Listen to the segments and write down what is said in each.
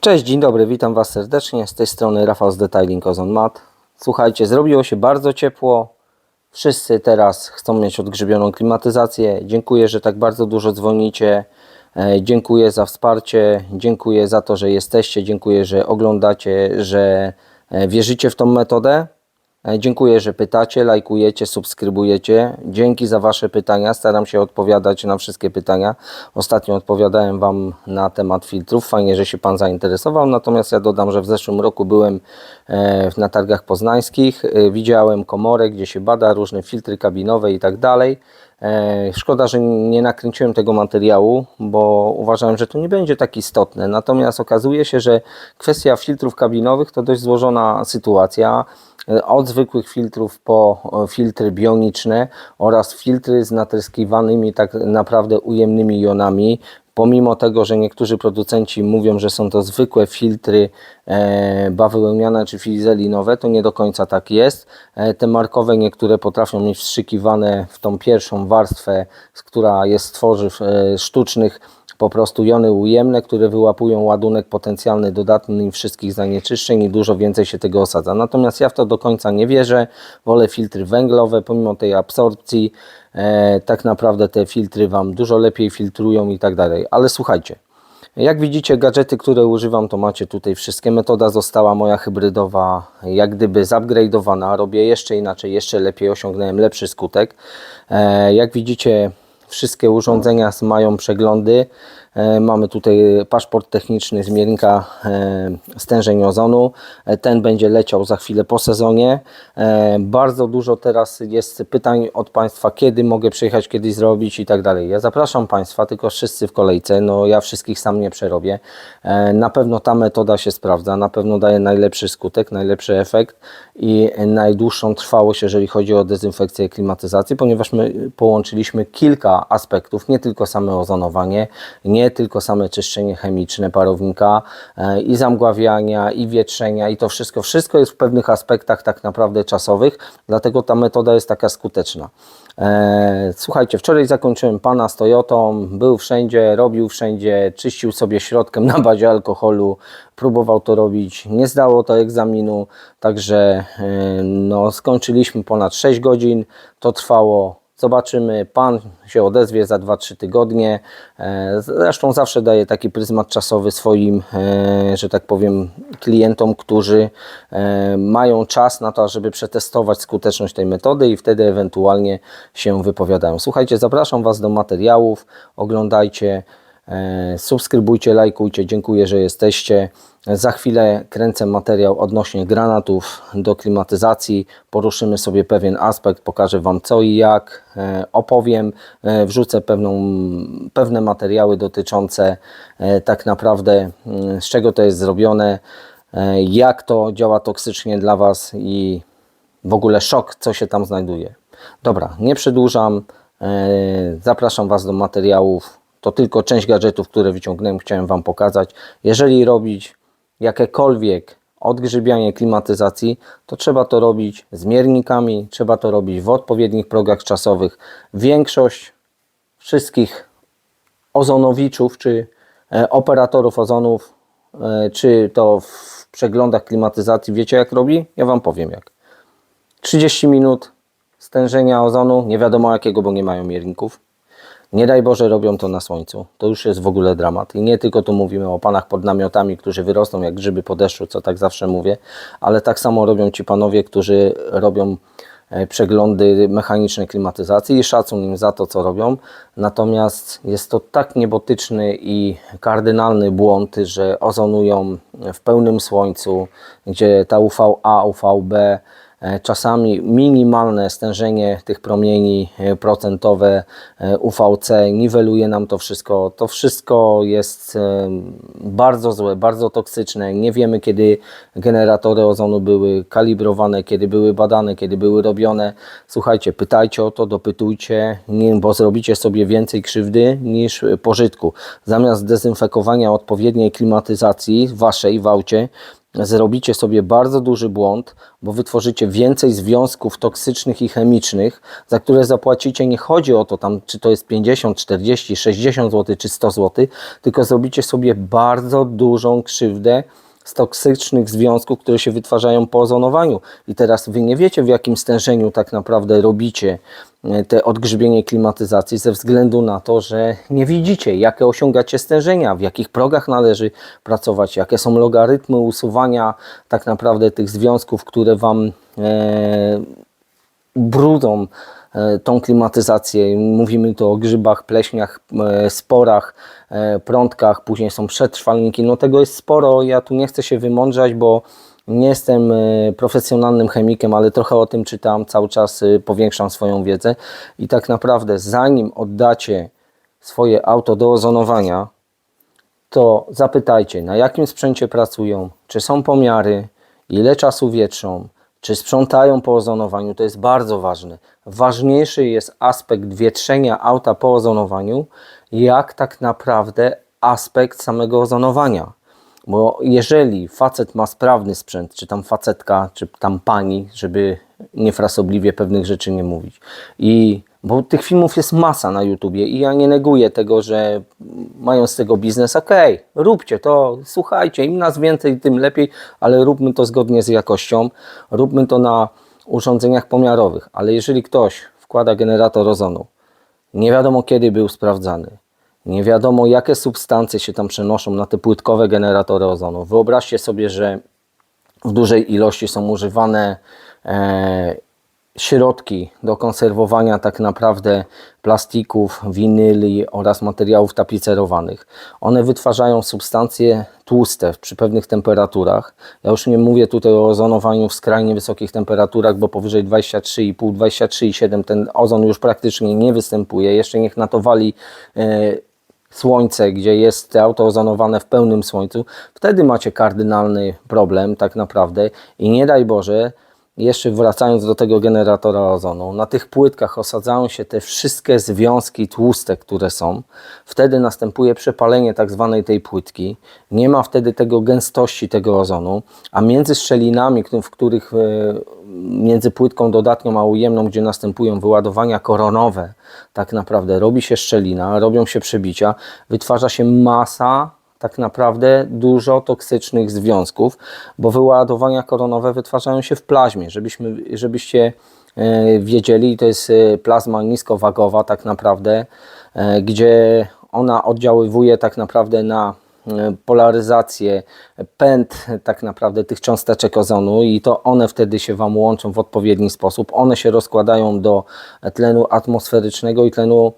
Cześć, dzień dobry, witam Was serdecznie. Z tej strony Rafał z Detailing Ozon Mat. Słuchajcie, zrobiło się bardzo ciepło. Wszyscy teraz chcą mieć odgrzebioną klimatyzację. Dziękuję, że tak bardzo dużo dzwonicie. E, Dziękuję za wsparcie, dziękuję za to, że jesteście, dziękuję, że oglądacie, że e, wierzycie w tą metodę. E, Dziękuję, że pytacie, lajkujecie, subskrybujecie. Dzięki za Wasze pytania. Staram się odpowiadać na wszystkie pytania. Ostatnio odpowiadałem Wam na temat filtrów. Fajnie, że się Pan zainteresował. Natomiast ja dodam, że w zeszłym roku byłem e, na targach poznańskich. E, Widziałem komorę, gdzie się bada różne filtry kabinowe i tak dalej. E, Szkoda, że nie nakręciłem tego materiału, bo uważałem, że to nie będzie tak istotne. Natomiast okazuje się, że kwestia filtrów kabinowych to dość złożona sytuacja. E, Od zwykłych filtrów po e, filtry bioniczne oraz filtry z natryskiwanymi tak naprawdę ujemnymi jonami. Pomimo tego, że niektórzy producenci mówią, że są to zwykłe filtry e, bawełniane czy fizelinowe, to nie do końca tak jest. E, te markowe niektóre potrafią mieć wstrzykiwane w tą pierwszą warstwę, która jest z tworzyw e, sztucznych, po prostu jony ujemne, które wyłapują ładunek potencjalny dodatni wszystkich zanieczyszczeń i dużo więcej się tego osadza. Natomiast ja w to do końca nie wierzę. Wolę filtry węglowe, pomimo tej absorpcji. E, tak naprawdę te filtry Wam dużo lepiej filtrują i tak dalej. Ale słuchajcie, jak widzicie, gadżety, które używam, to macie tutaj wszystkie. Metoda została moja hybrydowa, jak gdyby zupgrade'owana. Robię jeszcze inaczej, jeszcze lepiej, osiągnąłem lepszy skutek. E, jak widzicie, wszystkie urządzenia mają przeglądy. E, Mamy tutaj paszport techniczny z miernika e, stężeń ozonu. E, Ten będzie leciał za chwilę po sezonie. Bardzo dużo teraz jest pytań od Państwa, kiedy mogę przyjechać, kiedy zrobić i tak dalej. Ja zapraszam Państwa, tylko wszyscy w kolejce. No ja wszystkich sam nie przerobię. Na pewno ta metoda się sprawdza, na pewno daje najlepszy skutek, najlepszy efekt i najdłuższą trwałość, jeżeli chodzi o dezynfekcję i klimatyzację, ponieważ my połączyliśmy kilka aspektów, nie tylko same ozonowanie, nie tylko same czyszczenie chemiczne parownika e, i zamgławiania, i wietrzenia i to wszystko, wszystko jest w pewnych aspektach tak naprawdę czasowych, dlatego ta metoda jest taka skuteczna. E, Słuchajcie, wczoraj zakończyłem pana z Toyotą, był wszędzie, robił wszędzie, czyścił sobie środkiem na bazie alkoholu, próbował to robić, nie zdało to egzaminu, także e, no, skończyliśmy ponad 6 godzin, to trwało Zobaczymy, pan się odezwie za 2-3 tygodnie. E, Zresztą zawsze daje taki pryzmat czasowy swoim, e, że tak powiem, klientom, którzy e, mają czas na to, żeby przetestować skuteczność tej metody i wtedy ewentualnie się wypowiadają. Słuchajcie, zapraszam Was do materiałów, oglądajcie. E, Subskrybujcie, lajkujcie, dziękuję, że jesteście. Za chwilę kręcę materiał odnośnie granatów do klimatyzacji. Poruszymy sobie pewien aspekt, pokażę Wam co i jak, e, opowiem, e, wrzucę pewną, pewne materiały dotyczące tak naprawdę mm, z czego to jest zrobione, jak to działa toksycznie dla Was i w ogóle szok, co się tam znajduje. Dobra, nie przedłużam. Zapraszam Was do materiałów. To tylko część gadżetów, które wyciągnąłem, chciałem Wam pokazać. Jeżeli robić jakiekolwiek odgrzybianie klimatyzacji, to trzeba to robić z miernikami, trzeba to robić w odpowiednich progach czasowych. Większość wszystkich ozonowiczów czy e, operatorów ozonów, e, czy to w przeglądach klimatyzacji, wiecie jak robi? Ja Wam powiem jak. 30 minut stężenia ozonu, nie wiadomo jakiego, bo nie mają mierników. Nie daj Boże robią to na słońcu. To już jest w ogóle dramat. I nie tylko tu mówimy o panach pod namiotami, którzy wyrosną jak grzyby po deszczu, co tak zawsze mówię, ale tak samo robią ci panowie, którzy robią e, przeglądy mechanicznej klimatyzacji i szacun im za to, co robią. Natomiast jest to tak niebotyczny i kardynalny błąd, że ozonują w pełnym słońcu, gdzie ta UVA, UVB Czasami minimalne stężenie tych promieni e, procentowe e, UVC niweluje nam to wszystko. To wszystko jest e, bardzo złe, bardzo toksyczne. Nie wiemy, kiedy generatory ozonu były kalibrowane, kiedy były badane, kiedy były robione. Słuchajcie, pytajcie o to, dopytujcie, bo zrobicie sobie więcej krzywdy niż pożytku. Zamiast dezynfekowania odpowiedniej klimatyzacji waszej w aucie, zrobicie sobie bardzo duży błąd, bo wytworzycie więcej związków toksycznych i chemicznych, za które zapłacicie. Nie chodzi o to tam, czy to jest 50, 40, 60 zł, czy 100 zł, tylko zrobicie sobie bardzo dużą krzywdę z toksycznych związków, które się wytwarzają po ozonowaniu. I teraz wy nie wiecie, w jakim stężeniu tak naprawdę robicie e, te odgrzybienie klimatyzacji ze względu na to, że nie widzicie, jakie osiągacie stężenia, w jakich progach należy pracować, jakie są logarytmy usuwania tak naprawdę tych związków, które wam e, brudą e, tą klimatyzację. Mówimy tu o grzybach, pleśniach, e, sporach, prądkach, później są przetrwalniki. No tego jest sporo, ja tu nie chcę się wymądrzać, bo nie jestem e, profesjonalnym chemikiem, ale trochę o tym czytam, cały czas e, powiększam swoją wiedzę i tak naprawdę zanim oddacie swoje auto do ozonowania, to zapytajcie, na jakim sprzęcie pracują, czy są pomiary, ile czasu wietrzą, czy sprzątają po ozonowaniu. To jest bardzo ważne. Ważniejszy jest aspekt wietrzenia auta po ozonowaniu, jak tak naprawdę aspekt samego ozonowania. Bo jeżeli facet ma sprawny sprzęt, czy tam facetka, czy tam pani, żeby niefrasobliwie pewnych rzeczy nie mówić. I bo tych filmów jest masa na YouTubie i ja nie neguję tego, że mają z tego biznes. Okej, róbcie to, słuchajcie, im nas więcej, tym lepiej, ale róbmy to zgodnie z jakością. Róbmy to na urządzeniach pomiarowych. Ale jeżeli ktoś wkłada generator ozonu, nie wiadomo kiedy był sprawdzany, nie wiadomo jakie substancje się tam przenoszą na te płytkowe generatory ozonu. Wyobraźcie sobie, że w dużej ilości są używane e, środki do konserwowania tak naprawdę plastików, winyli oraz materiałów tapicerowanych. One wytwarzają substancje tłuste przy pewnych temperaturach. Ja już nie mówię tutaj o ozonowaniu w skrajnie wysokich temperaturach, bo powyżej 23,5, 23,7 ten ozon już praktycznie nie występuje. Jeszcze niech na to wali e, słońce, gdzie jest auto ozonowane w pełnym słońcu, wtedy macie kardynalny problem tak naprawdę i nie daj Boże, jeszcze wracając do tego generatora ozonu, na tych płytkach osadzają się te wszystkie związki tłuste, które są. Wtedy następuje przepalenie tak zwanej tej płytki. Nie ma wtedy tego gęstości tego ozonu, a między szczelinami, w których e, między płytką dodatnią a ujemną, gdzie następują wyładowania koronowe, tak naprawdę robi się szczelina, robią się przebicia, wytwarza się masa tak naprawdę dużo toksycznych związków, bo wyładowania koronowe wytwarzają się w plazmie. Żebyśmy, żebyście e, wiedzieli, to jest e, plazma niskowagowa tak naprawdę, e, gdzie ona oddziaływuje tak naprawdę na polaryzację, pęd tak naprawdę tych cząsteczek ozonu i to one wtedy się Wam łączą w odpowiedni sposób. One się rozkładają do tlenu atmosferycznego i tlenu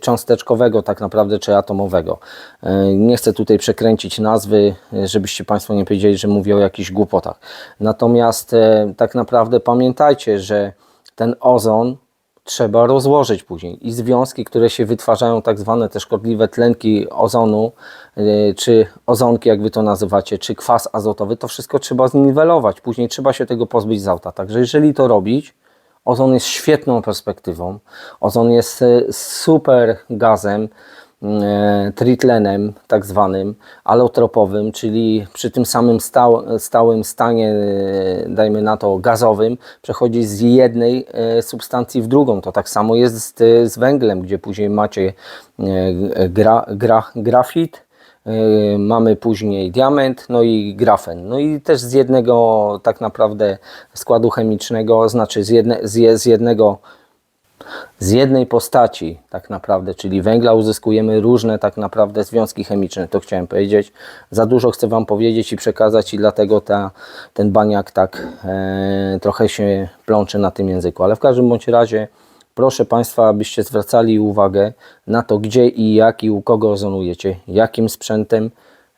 cząsteczkowego tak naprawdę, czy atomowego. E, Nie chcę tutaj przekręcić nazwy, e, żebyście Państwo nie powiedzieli, że mówię o jakichś głupotach. Natomiast e, tak naprawdę pamiętajcie, że ten ozon trzeba rozłożyć później i związki, które się wytwarzają, tak zwane te szkodliwe tlenki ozonu, czy ozonki, jak wy to nazywacie, czy kwas azotowy, to wszystko trzeba zniwelować. Później trzeba się tego pozbyć z auta. Także jeżeli to robić, ozon jest świetną perspektywą. Ozon jest e, super gazem, e, tritlenem tak zwanym, alotropowym, czyli przy tym samym stał, stałym stanie, e, dajmy na to gazowym, przechodzi z jednej substancji w drugą. To tak samo jest z, z węglem, gdzie później macie gra, gra, grafit, mamy później diament, no i grafen. No i też z jednego tak naprawdę składu chemicznego, znaczy z, jedne, z, z jednego z jednej postaci tak naprawdę, czyli węgla uzyskujemy różne tak naprawdę związki chemiczne, to chciałem powiedzieć. Za dużo chcę Wam powiedzieć i przekazać i dlatego ta, ten baniak tak e, trochę się plącze na tym języku. Ale w każdym bądź razie proszę Państwa, abyście zwracali uwagę na to, gdzie i jak i u kogo ozonujecie, jakim sprzętem.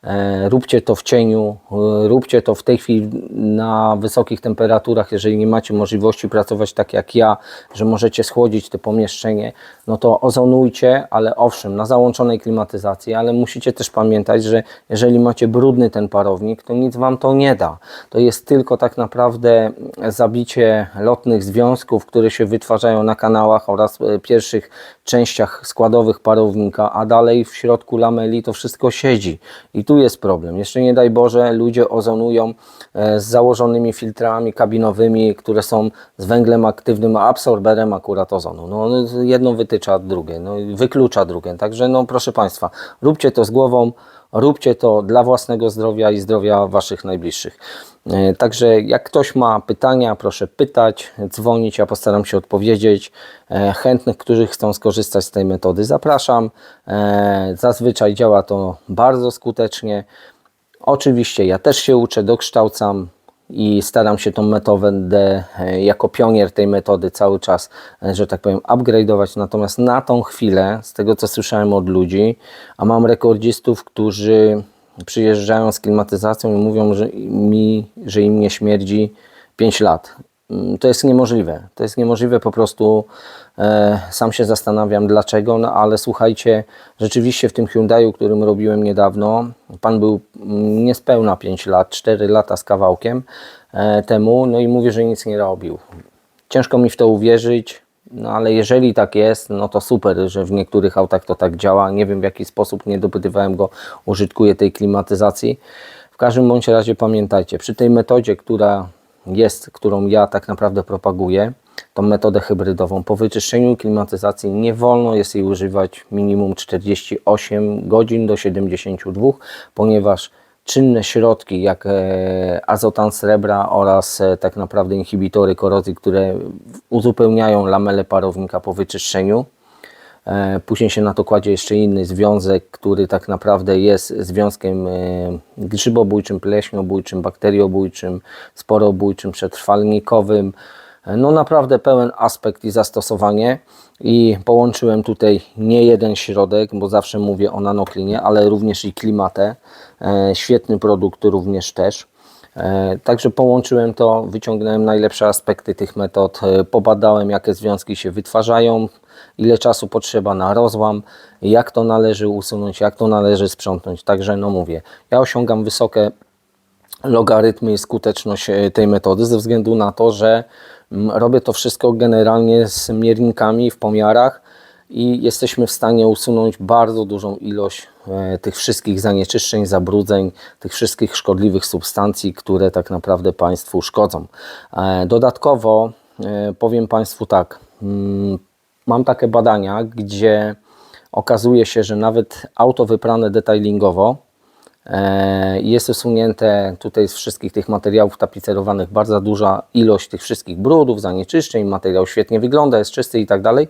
E, róbcie to w cieniu, e, róbcie to w tej chwili na wysokich temperaturach, jeżeli nie macie możliwości pracować tak jak ja, że możecie schłodzić to pomieszczenie, no to ozonujcie, ale owszem, na załączonej klimatyzacji, ale musicie też pamiętać, że jeżeli macie brudny ten parownik, to nic Wam to nie da. To jest tylko tak naprawdę zabicie lotnych związków, które się wytwarzają na kanałach oraz e, pierwszych częściach składowych parownika, a dalej w środku lameli to wszystko siedzi. I tu jest problem. Jeszcze nie daj Boże, ludzie ozonują e, z założonymi filtrami kabinowymi, które są z węglem aktywnym, a absorberem akurat ozonu. No, jedno wytycza drugie, no, wyklucza drugie. Także no, proszę Państwa, róbcie to z głową, róbcie to dla własnego zdrowia i zdrowia Waszych najbliższych. E, Także jak ktoś ma pytania, proszę pytać, dzwonić, ja postaram się odpowiedzieć. E, Chętnych, którzy chcą skorzystać z tej metody, zapraszam. E, Zazwyczaj działa to bardzo skutecznie. Oczywiście ja też się uczę, dokształcam i staram się tą metodę e, jako pionier tej metody cały czas, e, że tak powiem, upgrade'ować. Natomiast na tą chwilę, z tego co słyszałem od ludzi, a mam rekordzistów, którzy przyjeżdżają z klimatyzacją i mówią że mi, że im nie śmierdzi 5 lat. Mm, To jest niemożliwe. To jest niemożliwe po prostu. E, sam się zastanawiam dlaczego, no ale słuchajcie, rzeczywiście w tym Hyundaiu, którym robiłem niedawno, pan był mm, niespełna 5 lat, 4 lata z kawałkiem e, temu, no i mówi, że nic nie robił. Ciężko mi w to uwierzyć, no ale jeżeli tak jest, no to super, że w niektórych autach to tak działa. Nie wiem w jaki sposób, nie dopytywałem go, użytkuje tej klimatyzacji. W każdym bądź razie pamiętajcie, przy tej metodzie, która jest, którą ja tak naprawdę propaguję, tą metodę hybrydową, po wyczyszczeniu klimatyzacji nie wolno jest jej używać minimum 48 godzin do 72, ponieważ czynne środki jak e, azotan srebra oraz e, tak naprawdę inhibitory korozji, które uzupełniają lamele parownika po wyczyszczeniu, Później się na to kładzie jeszcze inny związek, który tak naprawdę jest związkiem e, grzybobójczym, pleśniobójczym, bakteriobójczym, sporobójczym, przetrwalnikowym. E, No naprawdę pełen aspekt i zastosowanie i połączyłem tutaj nie jeden środek, bo zawsze mówię o nanoklinie, ale również i klimatę. E, Świetny produkt również też. E, Także połączyłem to, wyciągnąłem najlepsze aspekty tych metod, e, pobadałem jakie związki się wytwarzają, ile czasu potrzeba na rozłam, jak to należy usunąć, jak to należy sprzątnąć. Także no mówię, ja osiągam wysokie logarytmy i skuteczność e, tej metody ze względu na to, że mm, robię to wszystko generalnie z miernikami w pomiarach i jesteśmy w stanie usunąć bardzo dużą ilość e, tych wszystkich zanieczyszczeń, zabrudzeń, tych wszystkich szkodliwych substancji, które tak naprawdę Państwu szkodzą. E, Dodatkowo e, powiem Państwu tak, mm, mam takie badania, gdzie okazuje się, że nawet auto wyprane detailingowo, Jest usunięte tutaj z wszystkich tych materiałów tapicerowanych bardzo duża ilość tych wszystkich brudów, zanieczyszczeń, materiał świetnie wygląda, jest czysty i tak dalej.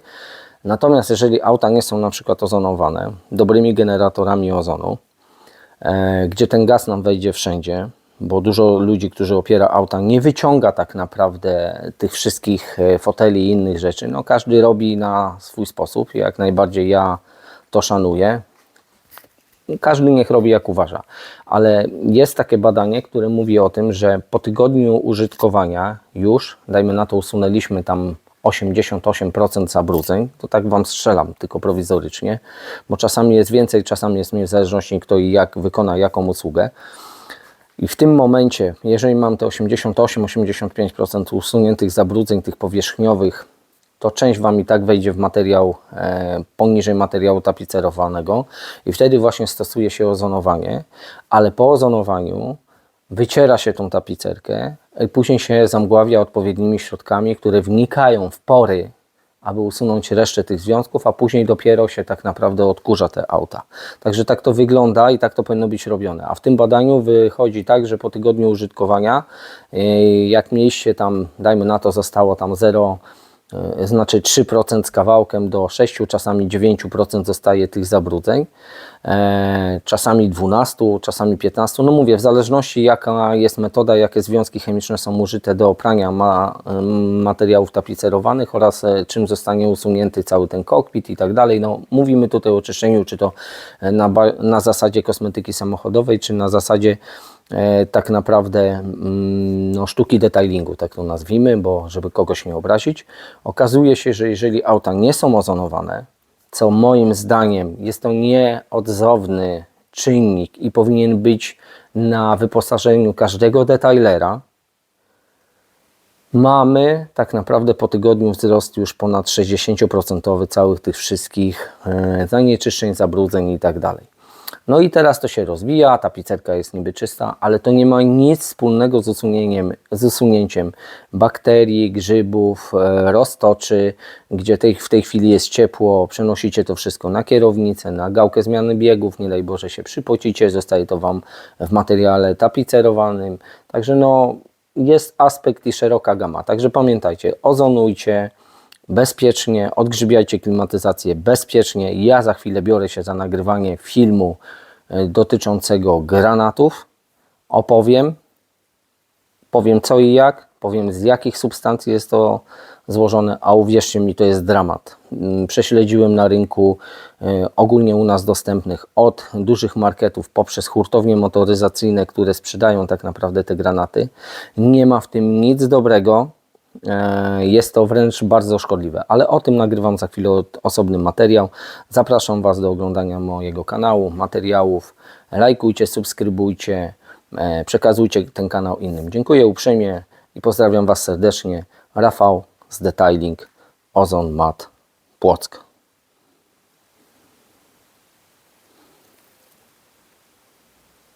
Natomiast jeżeli auta nie są na przykład ozonowane dobrymi generatorami ozonu, e, gdzie ten gaz nam wejdzie wszędzie, bo dużo ludzi, którzy opiera auta, nie wyciąga tak naprawdę tych wszystkich e, foteli i innych rzeczy. No, każdy robi na swój sposób. Jak najbardziej ja to szanuję. Każdy niech robi jak uważa, ale jest takie badanie, które mówi o tym, że po tygodniu użytkowania już, dajmy na to, usunęliśmy tam 88% zabrudzeń, to tak Wam strzelam, tylko prowizorycznie, bo czasami jest więcej, czasami jest mniej, w zależności kto i jak wykona jaką usługę. I w tym momencie, jeżeli mam te 88-85% usuniętych zabrudzeń, tych powierzchniowych, to część Wam i tak wejdzie w materiał e, poniżej materiału tapicerowanego i wtedy właśnie stosuje się ozonowanie, ale po ozonowaniu wyciera się tą tapicerkę i później się zamgławia odpowiednimi środkami, które wnikają w pory, aby usunąć resztę tych związków, a później dopiero się tak naprawdę odkurza te auta. Także tak to wygląda i tak to powinno być robione. A w tym badaniu wychodzi tak, że po tygodniu użytkowania, e, jak mieliście tam, dajmy na to, zostało tam 0, e, znaczy 3% z kawałkiem do 6, czasami 9% zostaje tych zabrudzeń, e, czasami 12, czasami 15. No mówię, w zależności jaka jest metoda, jakie związki chemiczne są użyte do oprania ma, materiałów tapicerowanych oraz e, czym zostanie usunięty cały ten kokpit i tak dalej. No, mówimy tutaj o czyszczeniu, czy to e, na, na zasadzie kosmetyki samochodowej, czy na zasadzie e, tak naprawdę mm, no, sztuki detailingu, tak to nazwijmy, bo żeby kogoś nie obrazić. Okazuje się, że jeżeli auta nie są ozonowane, co moim zdaniem jest to nieodzowny czynnik i powinien być na wyposażeniu każdego detailera, mamy tak naprawdę po tygodniu wzrost już ponad 60% całych tych wszystkich e, zanieczyszczeń, zabrudzeń i tak dalej. No i teraz to się rozwija, ta pizzerka jest niby czysta, ale to nie ma nic wspólnego z usunięciem, z usunięciem bakterii, grzybów, e, roztoczy, gdzie tej, w tej chwili jest ciepło, przenosicie to wszystko na kierownicę, na gałkę zmiany biegów, nie daj Boże się przypocicie, zostaje to Wam w materiale tapicerowanym. Także no, jest aspekt i szeroka gama. Także pamiętajcie, ozonujcie, bezpiecznie, odgrzybiajcie klimatyzację bezpiecznie. Ja za chwilę biorę się za nagrywanie filmu e, dotyczącego granatów. Opowiem, powiem co i jak, powiem z jakich substancji jest to złożone, a uwierzcie mi, to jest dramat. Mm, Prześledziłem na rynku e, ogólnie u nas dostępnych od dużych marketów poprzez hurtownie motoryzacyjne, które sprzedają tak naprawdę te granaty. Nie ma w tym nic dobrego. E, Jest to wręcz bardzo szkodliwe, ale o tym nagrywam za chwilę osobny materiał. Zapraszam Was do oglądania mojego kanału, materiałów. Lajkujcie, subskrybujcie, e, przekazujcie ten kanał innym. Dziękuję uprzejmie i pozdrawiam Was serdecznie. Rafał z Detailing Ozon Mat Płock.